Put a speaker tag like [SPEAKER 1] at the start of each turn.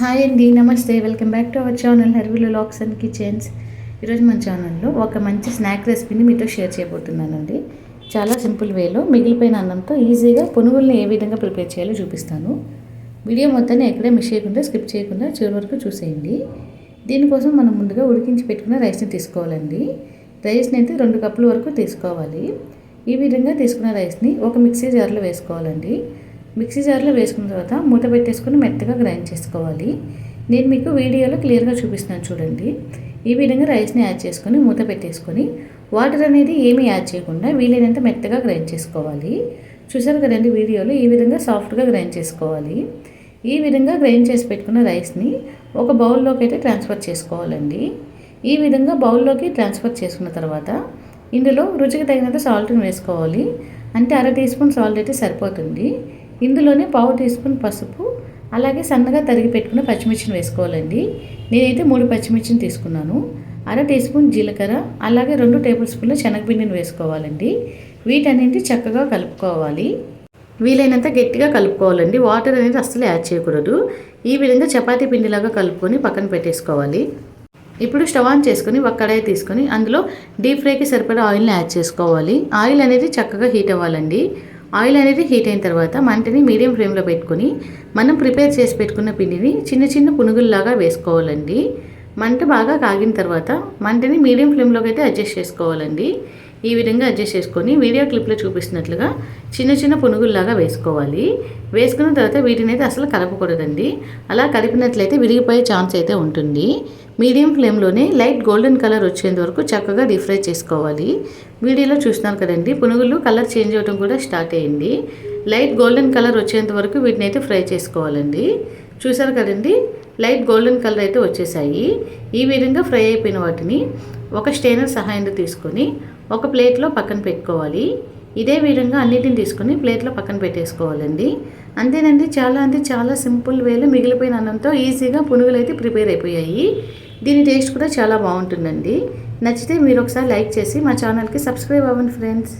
[SPEAKER 1] Hi అండి నమస్తే. Welcome back to our channel హర్విలో locks and kitchens. ఈరోజు మన ఛానల్లో ఒక మంచి స్నాక్ రెసిపీని మీతో షేర్ చేయబోతున్నానండి. చాలా సింపుల్ వేలో మిగిలిపోయిన అన్నంతో ఈజీగా పునుగుల్ని ఏ విధంగా ప్రిపేర్ చేయాలో చూపిస్తాను. వీడియో మొత్తాన్ని ఎక్కడే మిస్ చేయకుండా స్కిప్ చేయకుండా చివరి వరకు చూసేయండి. దీనికోసం మనం ముందుగా ఉడికించి పెట్టుకున్న రైస్ని తీసుకోవాలండి. రైస్ని అయితే రెండు కప్పుల వరకు తీసుకోవాలి. ఈ విధంగా తీసుకున్న రైస్ని ఒక మిక్సీ జార్లో వేసుకోవాలండి. మిక్సీ జార్లో వేసుకున్న తర్వాత మూత పెట్టేసుకుని మెత్తగా గ్రైండ్ చేసుకోవాలి. నేను మీకు వీడియోలో క్లియర్గా చూపిస్తున్నాను చూడండి. ఈ విధంగా రైస్ని యాడ్ చేసుకొని మూత పెట్టేసుకొని వాటర్ అనేది ఏమీ యాడ్ చేయకుండా వీలైనంత మెత్తగా గ్రైండ్ చేసుకోవాలి. చూసారు కదండి వీడియోలో ఈ విధంగా సాఫ్ట్గా గ్రైండ్ చేసుకోవాలి. ఈ విధంగా గ్రైండ్ చేసి పెట్టుకున్న రైస్ని ఒక బౌల్లోకి అయితే ట్రాన్స్ఫర్ చేసుకోవాలండి. ఈ విధంగా బౌల్లోకి ట్రాన్స్ఫర్ చేసుకున్న తర్వాత ఇందులో రుచికి తగినంత సాల్ట్ని వేసుకోవాలి. అంటే అర టీ స్పూన్ సాల్ట్ అయితే సరిపోతుంది. ఇందులోనే పావు టీ స్పూన్ పసుపు అలాగే సన్నగా తరిగి పెట్టుకున్న పచ్చిమిర్చిని వేసుకోవాలండి. నేనైతే మూడు పచ్చిమిర్చిని తీసుకున్నాను. అర టీ స్పూన్ జీలకర్ర అలాగే రెండు టేబుల్ స్పూన్ల శనగపిండిని వేసుకోవాలండి. వీటన్నింటి చక్కగా కలుపుకోవాలి. వీలైనంత గట్టిగా కలుపుకోవాలండి. వాటర్ అనేది అస్సలు యాడ్ చేయకూడదు. ఈ విధంగా చపాతీ పిండిలాగా కలుపుకొని పక్కన పెట్టేసుకోవాలి. ఇప్పుడు స్టవ్ ఆన్ చేసుకొని ఒక కడాయి తీసుకొని అందులో డీప్ ఫ్రైకి సరిపడా ఆయిల్ని యాడ్ చేసుకోవాలి. ఆయిల్ అనేది చక్కగా హీట్ అవ్వాలండి. ఆయిల్ అనేది హీట్ అయిన తర్వాత మంటని మీడియం ఫ్లేమ్లో పెట్టుకొని మనం ప్రిపేర్ చేసి పెట్టుకున్న పిండిని చిన్న చిన్న పునుగుల్లాగా వేసుకోవాలండి. మంట బాగా కాగిన తర్వాత మంటని మీడియం ఫ్లేమ్లోకి అయితే అడ్జస్ట్ చేసుకోవాలండి. ఈ విధంగా అడ్జస్ట్ చేసుకొని వీడియో క్లిప్లో చూపిస్తున్నట్లుగా చిన్న చిన్న పునుగుల్లాగా వేసుకోవాలి. వేసుకున్న తర్వాత వీటిని అయితే అసలు కలపకూడదండి. అలా కలిపినట్లయితే విరిగిపోయే ఛాన్స్ అయితే ఉంటుంది. మీడియం ఫ్లేమ్లోనే లైట్ గోల్డెన్ కలర్ వచ్చేంత వరకు చక్కగా డీప్ ఫ్రై చేసుకోవాలి. వీడియోలో చూస్తున్నారు కదండి పునుగులు కలర్ చేంజ్ అవ్వడం కూడా స్టార్ట్ అయ్యింది లైట్ గోల్డెన్ కలర్ వచ్చేంత వరకు వీటిని అయితే ఫ్రై చేసుకోవాలండి. చూసారు కదండి లైట్ గోల్డెన్ కలర్ అయితే వచ్చేసాయి. ఈ విధంగా ఫ్రై అయిపోయిన వాటిని ఒక స్టెయినర్ సహాయంతో తీసుకొని ఒక ప్లేట్లో పక్కన పెట్టుకోవాలి. ఇదే విధంగా అన్నిటిని తీసుకొని ప్లేట్లో పక్కన పెట్టేసుకోవాలండి. అంతేనండి చాలా అంటే చాలా సింపుల్ వేలో మిగిలిపోయిన అన్నంతో ఈజీగా పునుగులు అయితే ప్రిపేర్ అయిపోయాయి. దీని టేస్ట్ కూడా చాలా బాగుంటుందండి. నచ్చితే మీరు ఒకసారి లైక్ చేసి మా ఛానల్కి సబ్స్క్రైబ్ అవ్వండి ఫ్రెండ్స్.